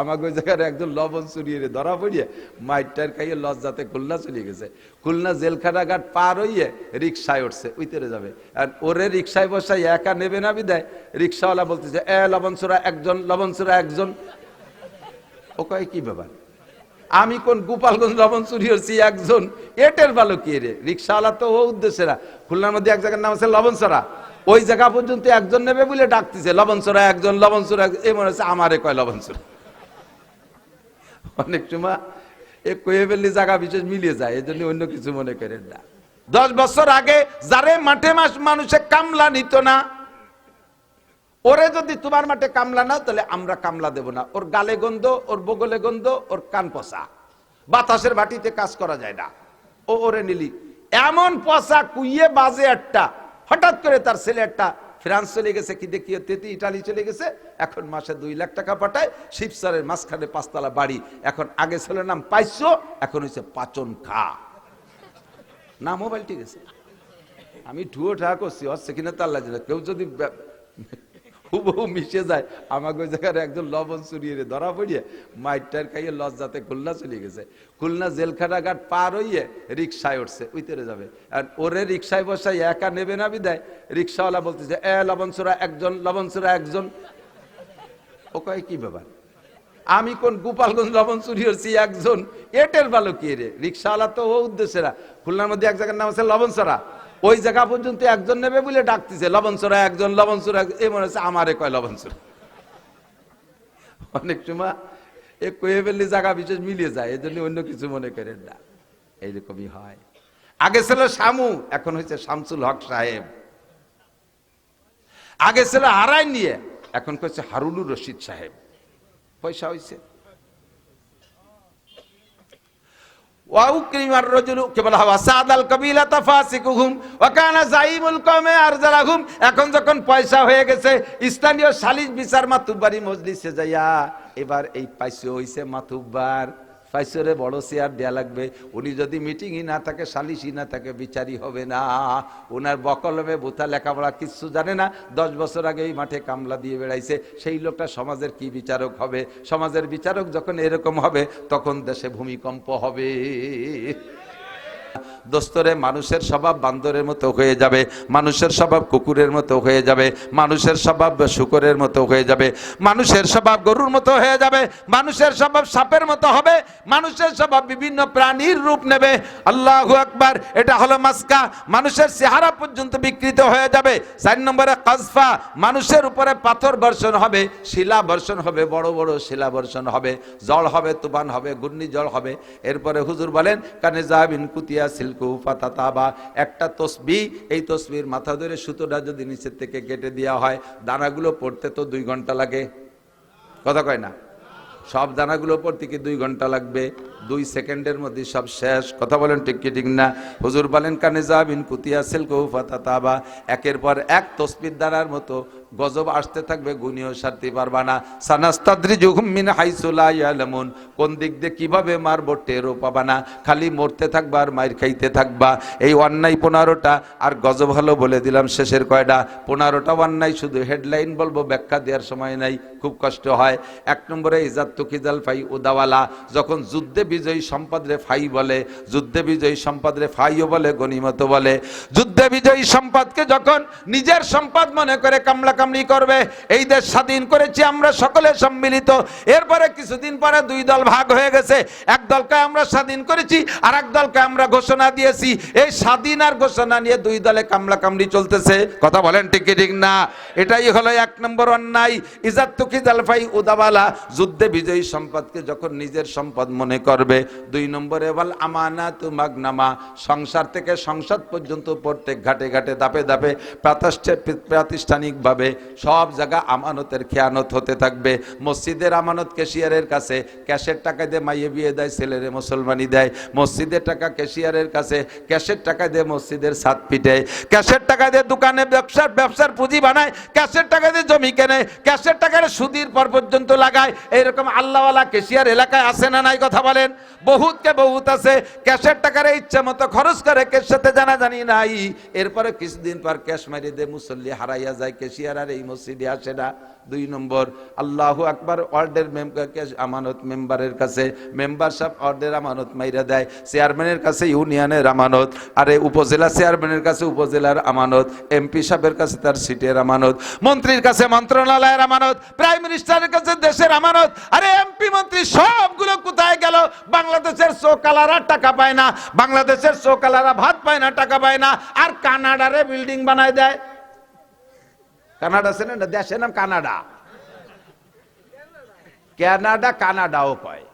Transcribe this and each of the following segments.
আমাকে ওই জায়গায় একজন লবণ চুরিয়ে ধরা পড়িয়ে মাইটার খাইয়ে লজ্জাতে খুলনা চলে গেছে। খুলনা জেলখানা ঘাট পার হইয়ে রিক্সায় উঠছে, উইতেরে যাবে। আর ওরে রিক্সায় বসাই একা নেবে না বিদায়? রিক্সাওয়ালা বলতেছে, এ, লবণ চোরা একজন, লবণ একজন। ও কয়, কি ব্যাপার? আমি কোন গোপালগঞ্জ লবণ চুরি হচ্ছি একজন? এটের ভালো কি রে? রিক্সাওয়ালা তো ও উদ্দেশ্যে না। খুলনার মধ্যে এক জায়গার নাম আছে লবণসরা ওই জায়গা পর্যন্ত একজন নেবে বলে ডাকতেছে লবণসরা একজন লবণসরা এই মনে হচ্ছে আমারে কয় লবণসরা অনেক সময় এ কয়ে ফেললে জায়গা বিশেষ মিলিয়ে যায় এই জন্য অন্য কিছু মনে করেন না। দশ বছর আগে যারে মাঠে মাস মানুষে কামলা নিত না, ওরে যদি তোমার মাঠে কামলা না তাহলে আমরা কামলা দেব না। ওর গালে গন্ধ, ওর বগলে গন্ধ, ওর কান পচা। বাতাসের ভাটিতে কাজ করা যায় না। ও ওরে নিলি। এমন পচা কুইয়ে বাজে একটা, হঠাৎ করে তার ছেলে একটা ফ্রান্স চলে গেছে, কি দেখি, তেতি, ইটালি চলে গেছে, এখন মাসে দুই লাখ টাকা পাঠায়, শিবসারের মাঝখানে পাঁচতলা বাড়ি। এখন আগে ছেলের নাম পাইছো এখন হয়েছে পাচন খা। না মোবাইল ঠিক আছে আমি ঠুয়ো ঠা করছি, হচ্ছে কিনা তার লাগে কেউ যদি হুবহু মিশে যায়। আমাকে ওই জায়গার একজন লবণ চুরিয়ে ধরা পড়িয়ে মাইটার খাইয়ে লজ্জাতে খুলনা চলে গেছে। খুলনা জেলখানা ঘাট পার হইয়ে রিক্সায় উঠছে, উইতেরে যাবে। আর ওরে রিক্সায় বসাই একা নেবে না বিদায়। রিক্সাওয়ালা বলতেছে, এ, লবণ চোরা, একজন, লবণ একজন। ও কয়, কি ব্যাপার? আমি কোন গোপালগঞ্জ লবণ চুরি হচ্ছি একজন। এটের ভালো কি রে? রিক্সাওয়ালা তো ও উদ্দেশ্যেরা খুলনার মধ্যে এক জায়গার নাম আছে লবণসরা ওই জায়গা পর্যন্ত একজন নেবে বলে ডাকতেছে লবণসরা একজন লবণসরা এই মনে হচ্ছে আমারে কয় লবণসরা অনেক সময় এ কয়ে ফেললে জায়গা বিশেষ মিলিয়ে যায় এই জন্য অন্য কিছু মনে করেন না। এইরকমই হয়। আগে ছিল শামু, এখন হচ্ছে শামসুল হক সাহেব। আগে ছিল হারাই নিয়ে, এখন করছে হারুনুর রশিদ সাহেব। পয়সা হয়েছে وأكرم الرجل كما هو سعد القبيلة فاسقهم وكان زعيم القوم أرذلهم এখন যখন পয়সা হয়ে গেছে স্থানীয় সালিশ বিচার মাতুব্বারি মজলিসে যাইয়া এবার এই পাইসে হইছে মাতুব্বার পাইসরে বড় চেয়ার দেয়া লাগবে। উনি যদি মিটিংই না থাকে, সালিশই না থাকে, বিচারই হবে না। ওনার বকলমে বোথা লেখাপড়া কিচ্ছু জানে না। দশ বছর আগে এই মাঠে কামলা দিয়ে বেড়াইছে। সেই লোকটা সমাজের কি বিচারক হবে? সমাজের বিচারক যখন এরকম হবে, তখন দেশে ভূমিকম্প হবে। দোস্তরে, মানুষের স্বভাব বান্দরের মতো হয়ে যাবে, মানুষের স্বভাব কুকুরের মতো হয়ে যাবে, মানুষের স্বভাব শুকরের মতো হয়ে যাবে, মানুষের স্বভাব গরুর মতো হয়ে যাবে, মানুষের স্বভাব সাপের মতো হবে, মানুষের স্বভাব বিভিন্ন প্রাণীর রূপ নেবে। আল্লাহু আকবার, এটা হলো মাস্কা, মানুষের চেহারা পর্যন্ত বিকৃত হয়ে যাবে। চার নম্বরে কাজফা মানুষের উপরে পাথর বর্ষণ হবে, শিলা বর্ষণ হবে, বড় বড় শিলা বর্ষণ হবে, জল হবে, তুফান হবে, ঘূর্ণিঝড় হবে। এরপরে হুজুর বলেন, কানে জাবিন কুতিয়া সিল্কু। একটা তসবি, এই তসবির মাথা ধরে সুতোটা যদি নিচের থেকে কেটে দেওয়া হয়, দানাগুলো পড়তে তো দুই ঘণ্টা লাগে। কথা কয় না? সব দানাগুলো পড়তে কি দুই ঘণ্টা লাগবে? দুই সেকেন্ডের মধ্যে সব শেষ। কথা বলেন ঠিক কি ঠিক না? হুজুর বলেন, কানে যাবিন কুতিয়া সিল্কু পাতা তাবা একের পর এক তসবির দানার মতো গজব আসতে থাকবে গুনিও সারতে পারবা না। সানাস্তাদ্রি জুহুম মিন হাইসুলা ইয়ালামুন। কোন দিক দিয়ে কীভাবে মারবো টেরও পাবা না। খালি মরতে থাকবা আর মাইর খাইতে থাকবা। এই অন্যায় পনেরোটা, আর গজব হলো বলে দিলাম শেষের কয়টা। পনেরোটা অন্যায় শুধু হেডলাইন বলব, ব্যাখ্যা দেওয়ার সময় নাই, খুব কষ্ট হয়। এক নম্বরে ইজাত তুকিজাল ফাই উদাওয়ালা। যখন যুদ্ধে বিজয়ী সম্পদ রে ফাই বলে, যুদ্ধে বিজয়ী সম্পদ রে ফাইও বলে গনিমত বলে। যুদ্ধে বিজয়ী সম্পদকে যখন নিজের সম্পদ মনে করে কামলা কামড়ি করবে। এই দেশ স্বাধীন করেছি আমরা সকলে সম্মিলিত। এরপরে কিছুদিন পরে দুই দল ভাগ হয়ে গেছে। এক দলকে আমরা স্বাধীন করেছি আর এক দলকে আমরা ঘোষণা দিয়েছি। এই স্বাধীন আর ঘোষণা নিয়ে দুই দলে কামলা কামড়ি চলতেছে। কথা বলেন ঠিক কি ঠিক না? এটাই হলো এক নম্বর অন্যায়। ইজাত তুকি জালফাই উদাবালা যুদ্ধে বিজয়ী সম্পদকে যখন নিজের সম্পদ মনে করবে, দুই নম্বরে বল আমানা তু মাগনামা। সংসার থেকে সংসদ পর্যন্ত প্রত্যেক ঘাটে ঘাটে দাপে দাপে প্রাতিষ্ঠানিকভাবে সব জায়গা আমানতের খেয়ানত হতে থাকবে। মসজিদের আমানত ক্যাশিয়ারের কাছে, ক্যাশের টাকা দিয়ে মাইয়ে বিয়ে দেয়, ছেলেরে মুসলমানি দেয়। মসজিদের টাকা ক্যাশিয়ারের কাছে, ক্যাশের টাকা দিয়ে মসজিদের ছাদ পিটে। ক্যাশের টাকা দিয়ে দোকানে ব্যবসার ব্যবসার পুঁজি বানায়, ক্যাশের টাকা দিয়ে জমি কেনে, ক্যাশের টাকা দিয়ে সুদির পর পর্যন্ত লাগায়। এইরকম আল্লাহওয়ালা কেশিয়ার এলাকায় আছে না নাই কথা বলেন? বহুতকে বহুত আছে। ক্যাশের টাকার ইচ্ছা মতো খরচ করে কের সাথে জানা জানি নাই। এরপরে কিছুদিন পর ক্যাশ মারি দে মুসল্লি হারাইয়া যায় কেশিয়ার আর এই মসজিদে আসে না। দুই নম্বর, আল্লাহ আকবার অর্ডের আমানত মেম্বারের কাছে, মেম্বার সাহেব অর্ডের আমানত মাইরা দেয়। চেয়ারম্যানের কাছে ইউনিয়নের আমানত, আরে উপজেলা চেয়ারম্যানের কাছে উপজেলার আমানত এমপি সাহেবের কাছে তার সিটের আমানত, মন্ত্রীর কাছে মন্ত্রণালয়ের আমানত প্রাইম মিনিস্টারের কাছে দেশের আমানত, আরে এমপি মন্ত্রী সবগুলো কোথায় গেল? বাংলাদেশের চোকালারা টাকা পায় না, বাংলাদেশের চোকালারা ভাত পায় না, টাকা পায় না, আর কানাডারে বিল্ডিং বানায় দেয়। কানাডা আছে না? দেশের নাম কানাডা। কানাডা, কানাডাও কয়।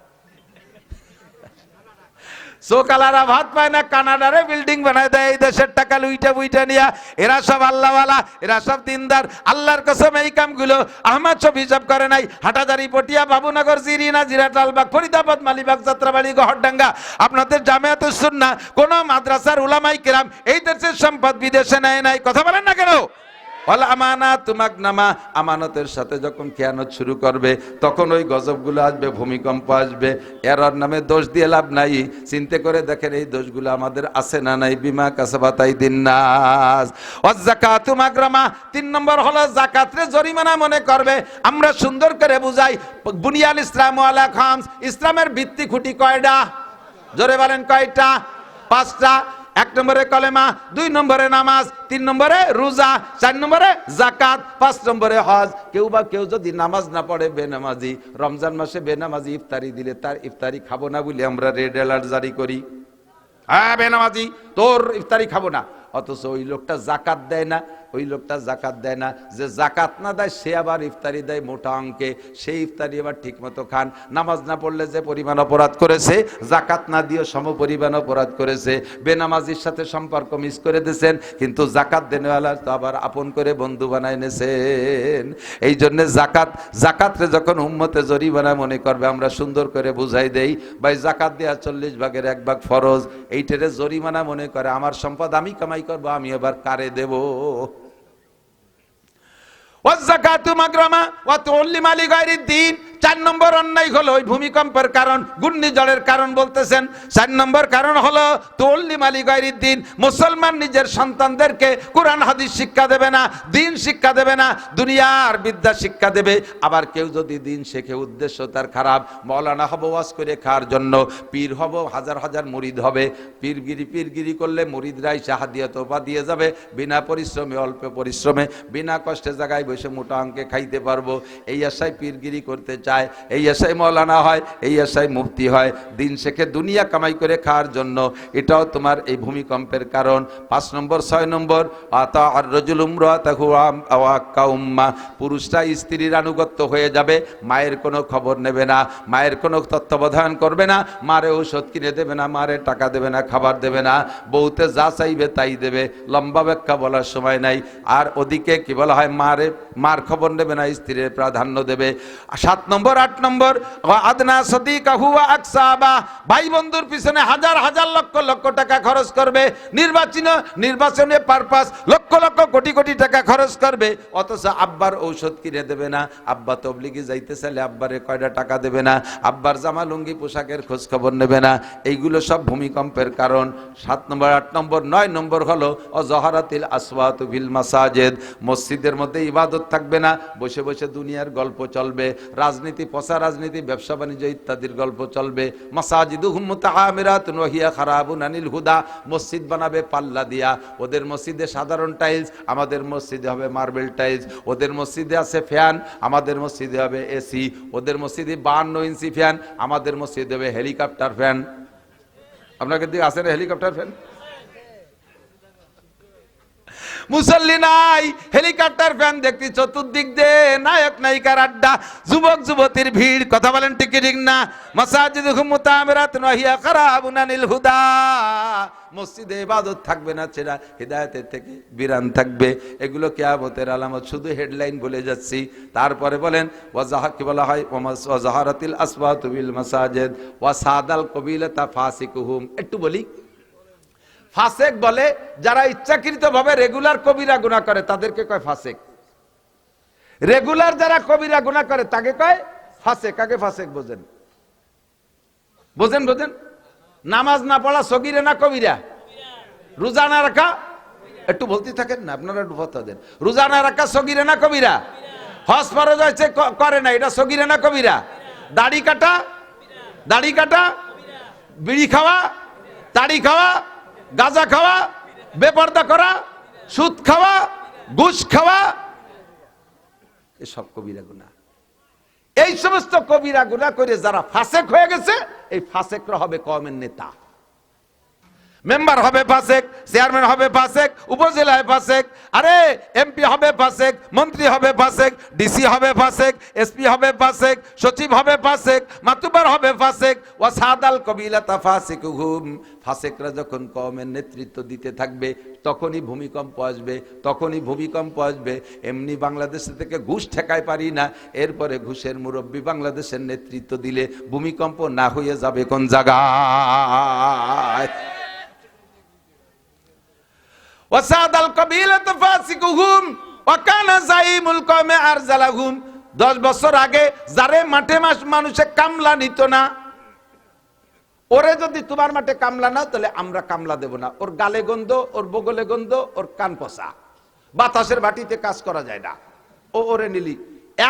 সোকালারা ভাত পায় না, কানাডারে বিল্ডিং বানায় দেয়, এই দেশের টাকা লুইটা বুইটা নিয়া। এরা সব আল্লাহওয়ালা, এরা সব দিনদার। আল্লাহর কসম, এই কামগুলো আহমদ সব হিসাব করে নাই। হাটাজারি পটিয়া, বাবুনগর, জিরিনা জিরাটালবাগ ফরিদাবাদ, মালিবাগ, যাত্রাবাড়ি, গহরডাঙ্গা। আপনাদের জামায়াত সুন্না কোন মাদ্রাসার উলামাই কিরাম এই দেশের সম্পদ বিদেশে নেয় নাই। কথা বলেন না কেন? তুমাক আমানতের সাথে যখন খেয়ানত শুরু করবে, তখন ওই গজবগুলো আসবে, ভূমিকম্প আসবে। এরার নামে দোষ দিয়ে লাভ নাই। চিন্তা করে দেখেন এই দোষগুলো আমাদের আছে না নাই। বিমা কাসাবাতাই দিন নাস। মাগরামা, তিন নম্বর হলো জাকাতরে জরিমানা মনে করবে। আমরা সুন্দর করে বুঝাই, বুনিয়াল ইসলাম ওয়ালা খামস, ইসলামের ভিত্তি খুঁটি কয়টা? জোরে বলেন কয়টা? পাঁচটা। এক নম্বরে কলেমা, দুই নম্বরে নামাজ, তিন নম্বরে রোজা, চার নম্বরে জাকাত পাঁচ নম্বরে হজ। কেউ বা কেউ যদি নামাজ না পড়ে, বেনামাজি, রমজান মাসে বেনামাজি ইফতারি দিলে তার ইফতারি খাব না বলে আমরা রেড অ্যালার্ট জারি করি। হ্যাঁ বেনামাজি, তোর ইফতারি খাব না। অথচ ওই লোকটা জাকাত দেয় না ওই লোকটা জাকাত দেয় না, যে জাকাত না দেয়, সে আবার ইফতারি দেয় মোটা অঙ্কে। সেই ইফতারি আবার ঠিক মতো খান। নামাজ না পড়লে যে পরিমাণ অপরাধ করেছে, জাকাত না দিয়ে সম পরিমাণ অপরাধ করেছে। বেনামাজির সাথে সম্পর্ক মিস করে দিয়েছেন, কিন্তু জাকাত দেনেওয়ালা তো আবার আপন করে বন্ধু বানায় নেছেন। এই জন্য জাকাত, জাকাতরে যখন উম্মতে জরিমানা মনে করবে, আমরা সুন্দর করে বুঝাই দেই, ভাই, জাকাত দেওয়া চল্লিশ ভাগের এক ভাগ ফরজ। এইটারে জরিমানা মনে করে, আমার সম্পদ আমি কামাই করব, আমি এবার কারে দেব? ওয়াজ্জাকাতু মাগরামা ওয়া তুল্লি মালি গায়রিদ দিন চার নম্বর অন্যায় হলো ওই ভূমিকম্পের কারণ, ঘূর্ণিঝড়ের কারণ বলতেছেন। চার নম্বর কারণ হলো তুল্লি মালি গায়রিদ দিন, মুসলমান নিজের সন্তানদেরকে কোরআন, হাদিস শিক্ষা দেবে না, দিন শিক্ষা দেবে না, দুনিয়ার বিদ্যা শিক্ষা দেবে। আবার কেউ যদি দিন শেখে, উদ্দেশ্য তার খারাপ, মৌলানা হব ওয়াজ করে খাওয়ার জন্য, পীর হব, হাজার হাজার মুরিদ হবে। পীরগিরি পীরগিরি করলে মুরিদরাই সাহাদিয়া তোপা দিয়ে যাবে, বিনা পরিশ্রমে, অল্প পরিশ্রমে, বিনা কষ্টে জায়গায় বসে মোটা অঙ্কে খাইতে পারব। এই আশায় পীরগিরি করতে চায় এই আশায় মৌলানা হয়, এই আশায় মুক্তি হয়, দিন শেখে দুনিয়া কামাই করে খাওয়ার জন্য। এটাও তোমার এই ভূমিকম্পের কারণ। পাঁচ নম্বর, ছয় নম্বর, আতা আর রজুল পুরুষরা, স্ত্রীর আনুগত্য হয়ে যাবে, মায়ের কোনো খবর নেবে না, মায়ের কোনো তত্ত্বাবধান করবে না, মারে ঔষধ কিনে দেবে না, মারে টাকা দেবে না, খাবার দেবে না, বউতে যা চাইবে তাই দেবে, লম্বা ব্যাখ্যা বলার সময় নাই। আর ওদিকে কি বলা হয়, মারে, মার খবর নেবে না, স্ত্রীর প্রাধান্য দেবে। সাত নম্বর, আট নম্বর আদনা সদিকা হুয়া আকসাবা। ভাই বন্ধুর পিছনে হাজার হাজার লক্ষ লক্ষ টাকা খরচ করবে। নির্বাচন নির্বাচনে পারপাস লক্ষ লক্ষ কোটি কোটি টাকা খরচ করবে। অথচ আব্বার ঔষধ কিনে দেবে না। আব্বা তবলিগি যাইতে চাইলে আব্বারে কয়টা টাকা দেবে না। আব্বার জামা, লুঙ্গি, পোশাকের খোঁজ খবর নেবে না। এইগুলো সব ভূমিকম্পের কারণ। সাত নম্বর, আট নম্বর, নয় নম্বর হলো অজহারাতিল আসওয়াত বিল মাসাজেদ। মসজিদের মধ্যে ইবাদত থাকবে না। বসে বসে দুনিয়ার গল্প চলবে। রাজনীতি পচা রাজনীতি, ব্যবসা বাণিজ্য ইত্যাদির গল্প চলবে। মাসাজিদু হুমতাহামিরাত নহিয়া খারাবুন আনিল হুদা। মসজিদ বানাবে পাল্লা দিয়া। ওদের মসজিদে সাধারণ টাইলস, আমাদের মসজিদে হবে মার্বেল টাইলস। ওদের মসজিদে আছে ফ্যান, আমাদের মসজিদে হবে এসি। ওদের মসজিদে বান্ন ইঞ্চি ফ্যান, আমাদের মসজিদে হবে হেলিকপ্টার ফ্যান। আপনাকে দিকে আছে না হেলিকপ্টার ফ্যান? মুসল্লি নাই, হেলিকপ্টার, ফ্যান দেখছি চতুর্দিক দে নায়ক, নায়িকার আড্ডা, যুবক, যুবতীর ভিড়, কথা বলেন ঠিক কি ঠিক না? মাসাজিদ মুতামিরাত নহিয়া খারাবুন আনিল হুদা। মসজিদে ইবাদত থাকবে না ছেড়া, হৃদায়তের থেকে বিরান থাকবে। এগুলো কেয়ামতের আলামত, শুধু হেডলাইন বলে যাচ্ছি। তারপরে বলেন, ওয়াজাহা, কি বলা হয়? ওয়াজাহারাতিল আসবাতু বিল মাসাজিদ, ওয়া সাদাল কবিলাতা ফাসিকুহুম। একটু বলি ফাসেক বলে, যারা ইচ্ছাকৃত ভাবে রেগুলার কবিরা গুণা করে, তাদেরকে কয় ফাসেক। রেগুলার যারা কবিরা গুণা করে, তাকে কয় ফাসেক। কাকে ফাসেক বোঝেন? বোঝেন বোঝেন? নামাজ না পড়া সগিরে না কবিরা? রোজা না রাখা? একটু বলতে থাকেন না, আপনারা একটু ভত্তা দেন। রোজা না রাখা সগিরে না কবিরা? হজ ফরজ হয়েছে করে না, এটা সগিরে না কবিরা? দাড়ি কাটা? দাড়ি কাটা? বিড়ি খাওয়া? তাড়ি খাওয়া? গাঁজা খাওয়া, বেপর্দা করা, সুদ খাওয়া, ঘুষ খাওয়া, এসব কবিরা গুণা এই সমস্ত কবিরা গুণা করে যারা ফাঁসেক হয়ে গেছে, এই ফাঁসেকরা হবে কমের নেতা। মেম্বার হবে ফাসেক চেয়ারম্যান হবে ফাসেক উপজেলায় ফাসেক আরে এমপি হবে ফাসেক মন্ত্রী হবে ফাসেক ডিসি হবে ফাসেক এসপি হবে ফাসেক সচিব হবে ফাসেক মাতুবার হবে ফাসেক ওয়াসাদাল কবিলাতা ফাসিকুহুম। ফাসেকরা যখন কমের নেতৃত্ব দিতে থাকবে, তখনই ভূমিকম্প আসবে, তখনই ভূমিকম্প আসবে। এমনি বাংলাদেশ থেকে ঘুষ ঠেকায় পারি না, এরপরে ঘুষের মুরব্বী বাংলাদেশের নেতৃত্ব দিলে ভূমিকম্প না হয়ে যাবে কোন জায়গায়? ওয়াসাদ আল কবিলাত ফাসিকুহুম, ওয়া কানা যাইমুল কওমে আরজালাহুম। 10 বছর আগে যারে মাঠে মাস মানুষে কামলা নিত না, ওরে যদি তোমার মাঠে কামলা না তাহলে আমরা কামলা দেব না। ওর গালে গন্ধ, ওর বগলে গন্ধ, ওর কান পচা। বাতাসের বাটিতে কাজ করা যায় না। ও ওরে নিলি।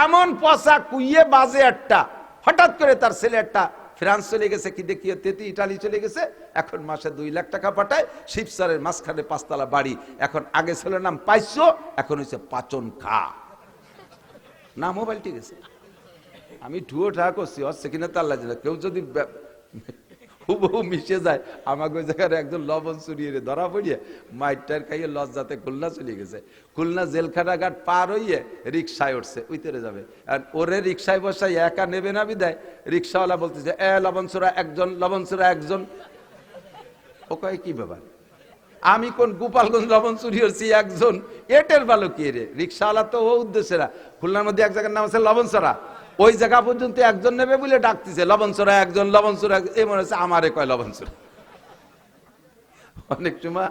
এমন পচা কুইয়ে বাজে একটা, হঠাৎ করে তার ছেলে একটা ফ্রান্স চলে গেছে, কি দেখি, তেতি, ইটালি চলে গেছে, এখন মাসে দুই লাখ টাকা পাঠায়, শিবসারের মাঝখানে পাঁচতলা বাড়ি। এখন আগে ছিল নাম পাইছো এখন হয়েছে পাচন খা। না মোবাইল ঠিক আছে আমি ঠুয়ো ঠা করছি, হচ্ছে কিনা তার লাগে কেউ যদি হুবহু মিশে যায়। আমাকে ওই জায়গার একজন লবণ চুরিয়ে ধরা পড়িয়ে মাইটার খাইয়ে লজ্জাতে খুলনা চলে গেছে। খুলনা জেলখানা ঘাট পার হইয়ে রিক্সায় উঠছে, উইতেরে যাবে। আর ওরে রিক্সায় বসাই একা নেবে না বিদায়। রিক্সাওয়ালা বলতেছে, এ, লবণ চোরা, একজন, লবণ চোরা, একজন। ও কয়, কি ব্যাপার? আমি কোন গোপালগঞ্জ লবণ চুরি হচ্ছি একজন। এটের ভালো কে রে? রিক্সাওয়ালা তো ও উদ্দেশ্যে না। খুলনার মধ্যে এক জায়গার নাম আছে লবণসরা ওই জায়গা পর্যন্ত একজন নেবে বলে ডাকতেছে, লবণ লবণসরা একজন লবণসরা এই মনে হচ্ছে আমারে কয় লবণসরা অনেক সময়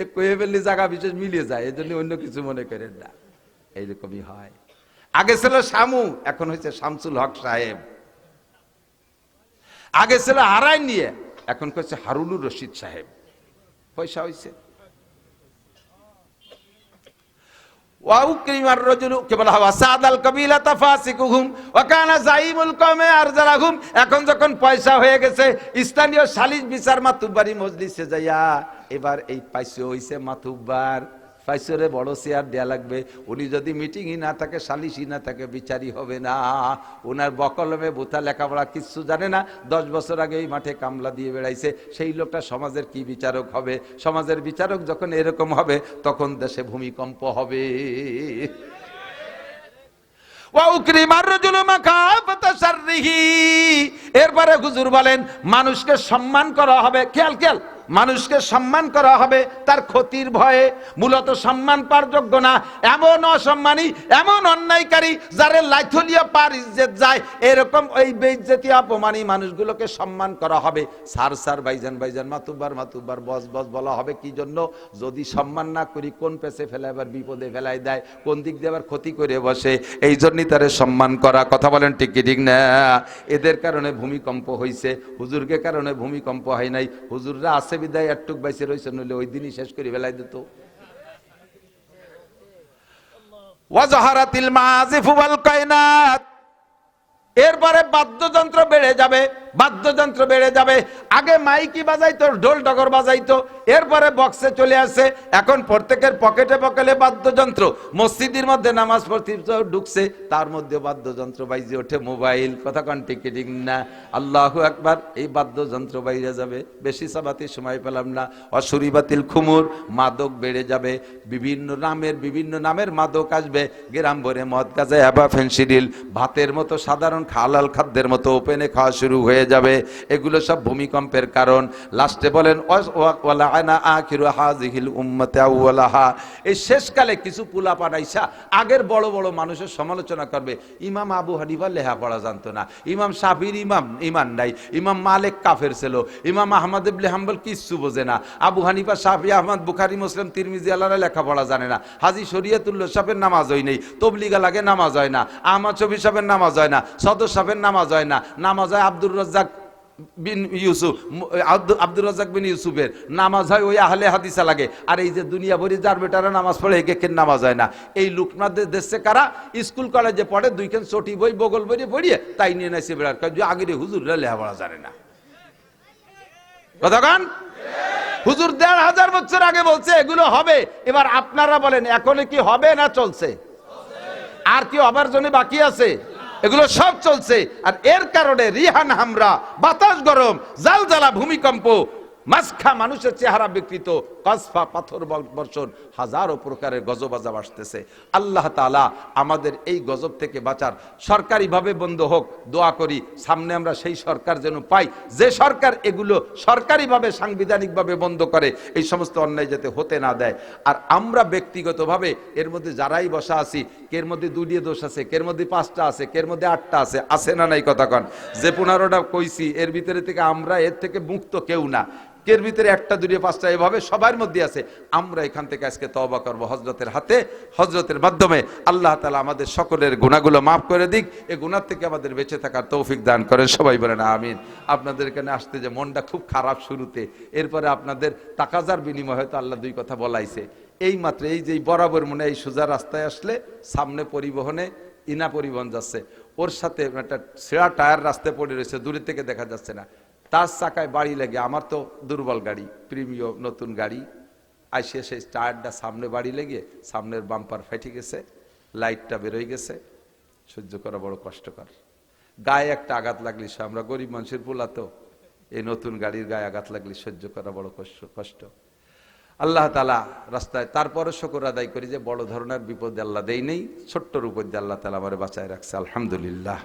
এ কয়ে ফেললে জায়গা বিশেষ মিলিয়ে যায় এই জন্য অন্য কিছু মনে করেন না। এইরকমই হয়। আগে ছিল শামু, এখন হয়েছে শামসুল হক সাহেব। আগে ছিল হারাই নিয়ে, এখন করছে হারুনুর রশিদ সাহেব। পয়সা হয়েছে وأكرم الرجل كما هو سعد القبيلة فاسقهم وكان زعيم القوم أرجلهم এখন যখন পয়সা হয়ে গেছে স্থানীয় সালিশ বিচার মাতুব্বারি মজলিসে যাইয়া এবার এই পাইসে হইছে মাতুব্বার পাইসরে বড় চেয়ার দেয়া লাগবে। উনি যদি মিটিংই না থাকে, সালিশই না থাকে, বিচারই হবে না। ওনার বকলমে বোথা লেখাপড়া কিচ্ছু জানে না। দশ বছর আগে এই মাঠে কামলা দিয়ে বেড়াইছে। সেই লোকটা সমাজের কি বিচারক হবে? সমাজের বিচারক যখন এরকম হবে, তখন দেশে ভূমিকম্প হবে। এরপরে হুজুর বলেন, মানুষকে সম্মান করা হবে। খেয়াল খেয়াল। মানুষকে সম্মান করা হবে তার ক্ষতির ভয়ে। মূলত সম্মান পার যোগ্য না, এমন অসম্মানী, এমন অন্যায়কারী যারে লাইথলিয়া পার ইজ্জত যায়, এরকম ওই বেইজ্জতি অপমানী মানুষগুলোকে সম্মান করা হবে। সার সার, ভাইজান ভাইজান, মাতুব্বার মাতুব্বার, বস বস বলা হবে কি জন্য? যদি সম্মান না করি, কোন পেছে ফেলে আবার বিপদে ফেলাই দেয়? কোন দিক দিয়ে আবার ক্ষতি করে বসে? এই জন্যই তারে সম্মান করা। কথা বলেন ঠিক ঠিক না? এদের কারণে ভূমিকম্প হয়েছে হুজুরকে কারণে ভূমিকম্প হয় নাই। হুজুররা আছে বিদায় একটুক বাইসে রয়েছে নইলে ওই দিনই শেষ করে ফেলাই দিত। ওয়াজহারাতিল মাযিফু ওয়াল কায়নাত। এরপরে বাদ্যযন্ত্র বেড়ে যাবে। বাদ্যযন্ত্র বেড়ে যাবে। আগে মাইকি বাজাইতো, ঢোল ডগর বাজাইতো, এরপরে বক্সে চলে আসে। এখন প্রত্যেকের পকেটে পকেটে বাদ্যযন্ত্র। মসজিদের মধ্যে নামাজ পড়তে ঢুকছে, তার মধ্যে বাদ্যযন্ত্র বাইজে ওঠে মোবাইল। কথা কন টিকিটিং না? আল্লাহু একবার এই বাদ্যযন্ত্র বাইরে যাবে। বেশি সাবাতি সময় পেলাম না। অসুরি বাতিল খুমুর, মাদক বেড়ে যাবে। বিভিন্ন নামের বিভিন্ন নামের মাদক আসবে। গ্রাম ভরে মদ গাজা অ্যাবা ফেন্সিডিল ভাতের মতো সাধারণ খালাল খাদ্যের মতো ওপেনে খাওয়া শুরু হয়ে যাবে। এগুলো সব ভূমিকম্পের কারণ। লাস্টে বলেন এই শেষকালে কিছু পুলা পাঠাইছা আগের বড় বড় মানুষের সমালোচনা করবে। ইমাম আবু হানিফা লেহা পড়া জানতো না। ইমাম শাফির ইমাম ইমান নাই। ইমাম মালিক কাফের ছিল। ইমাম আহমদ ইবনে হাম্বল কিচ্ছু বোঝে না। আবু হানিফা, শাফি, আহমদ, বুখারি, মুসলিম, তিরমিজি আল্লাহরা লেখাপড়া জানে না। হাজি শরিয়াতুল্লাহ সাহেবের নামাজ হয় নেই। তবলিগা লাগে নামাজ হয় না। আহমদ শফি সাহেবের নামাজ হয় না। সদর সাহেবের নামাজ হয় না। নামাজ হয় আব্দুর রাজ্জাক বিন ইউসুফ আব্দুর রাজাক বিন ইউসুফের নামাজ হয় ওই আহলে হাদিসা লাগে। আর এই যে দুনিয়া ভরি যার বেটারা নামাজ পড়ে, একে কেন নামাজ হয় না। এই লুকনাদের দেশে কারা? স্কুল কলেজে পড়ে, দুইখান চটি বই, বগল বই পড়িয়ে তাই নিয়ে নাইছে বেড়ার কাজ আগের হুজুর লেহাপড়া জানে না। কথাগান হুজুর দেড় হাজার বছর আগে বলছে, এগুলো হবে। এবার আপনারা বলেন, এখন কি হবে না চলছে? আর কি হবার জন্য বাকি আছে? এগুলো সব চলছে। আর এর কারণে রিহান হামরা, বাতাস গরম জাল জ্বালা ভূমিকম্প, মাসখা মানুষের চেহারা বিকৃত। কসফা, পাথর বর্ষণ, হাজারো প্রকারের গজব আজাব আসতেছে। আল্লাহ তাআলা আমাদের এই গজব থেকে বাঁচার সরকারিভাবে বন্ধ হোক, দোয়া করি, সামনে আমরা সেই সরকার যেন পাই। যে সরকার এগুলো সরকারিভাবে, সাংবিধানিকভাবে বন্ধ করে, এই সমস্ত অন্যায় যাতে হতে না দেয়। আর আমরা ব্যক্তিগতভাবে, এর মধ্যে যারাই বসা আছি, কের মধ্যে দুটিয়ে দোষ আছে, কের মধ্যে পাঁচটা আছে, কের মধ্যে আটটা আছে আছে না নাই কথা কন। যে পনেরোটা কইছি, এর ভিতরে থেকে আমরা, এর থেকে মুক্ত কেউ না। কের ভিতরে একটা দুটিয়ে পাঁচটা এভাবে সবার মধ্যে আছে। আমরা এখান থেকে আজকে তওবা করব হজরতের হাতে হজরতের মাধ্যমে। আল্লাহ তালা আমাদের সকলের গুণাগুলো মাফ করে দিক। এই গুণার থেকে আমাদের বেঁচে থাকার তৌফিক দান করেন। সবাই বলেন, আমিন। আপনাদের এখানে আসতে যে মনটা খুব খারাপ শুরুতে, এরপরে আপনাদের তাকাজার বিনিময় হয়তো আল্লাহ দুই কথা বলাইছে। এই মাত্র, এই যে বরাবর মনে এই সোজা রাস্তায় আসলে সামনে পরিবহনে ইনা পরিবহন যাচ্ছে। ওর সাথে একটা সেরা টায়ার রাস্তায় পড়ে রয়েছে দূরে থেকে দেখা যাচ্ছে না। তার চাকায় বাড়ি লাগে আমার তো দুর্বল গাড়ি, প্রিমিয় নতুন গাড়ি। আইসে সেই টায়ারটা সামনে বাড়ি লেগে সামনের বাম্পার ফেটে গেছে, লাইটটা বেরোয় গেছে। সহ্য করা বড় কষ্টকর। গায়ে একটা আঘাত লাগলি সে, আমরা গরিব মানুষের পোলা তো এই নতুন গাড়ির গায়ে আঘাত লাগলি সহ্য করা বড় কষ্ট কষ্ট। আল্লাহ তালা রাস্তায় তারপরে শকর আদায় করি যে বড় ধরনের বিপদ আল্লাহ দেই নেই ছোট্টর উপর দিয়ে আল্লাহ তালা আমার বাঁচায় রাখছে, আলহামদুলিল্লাহ।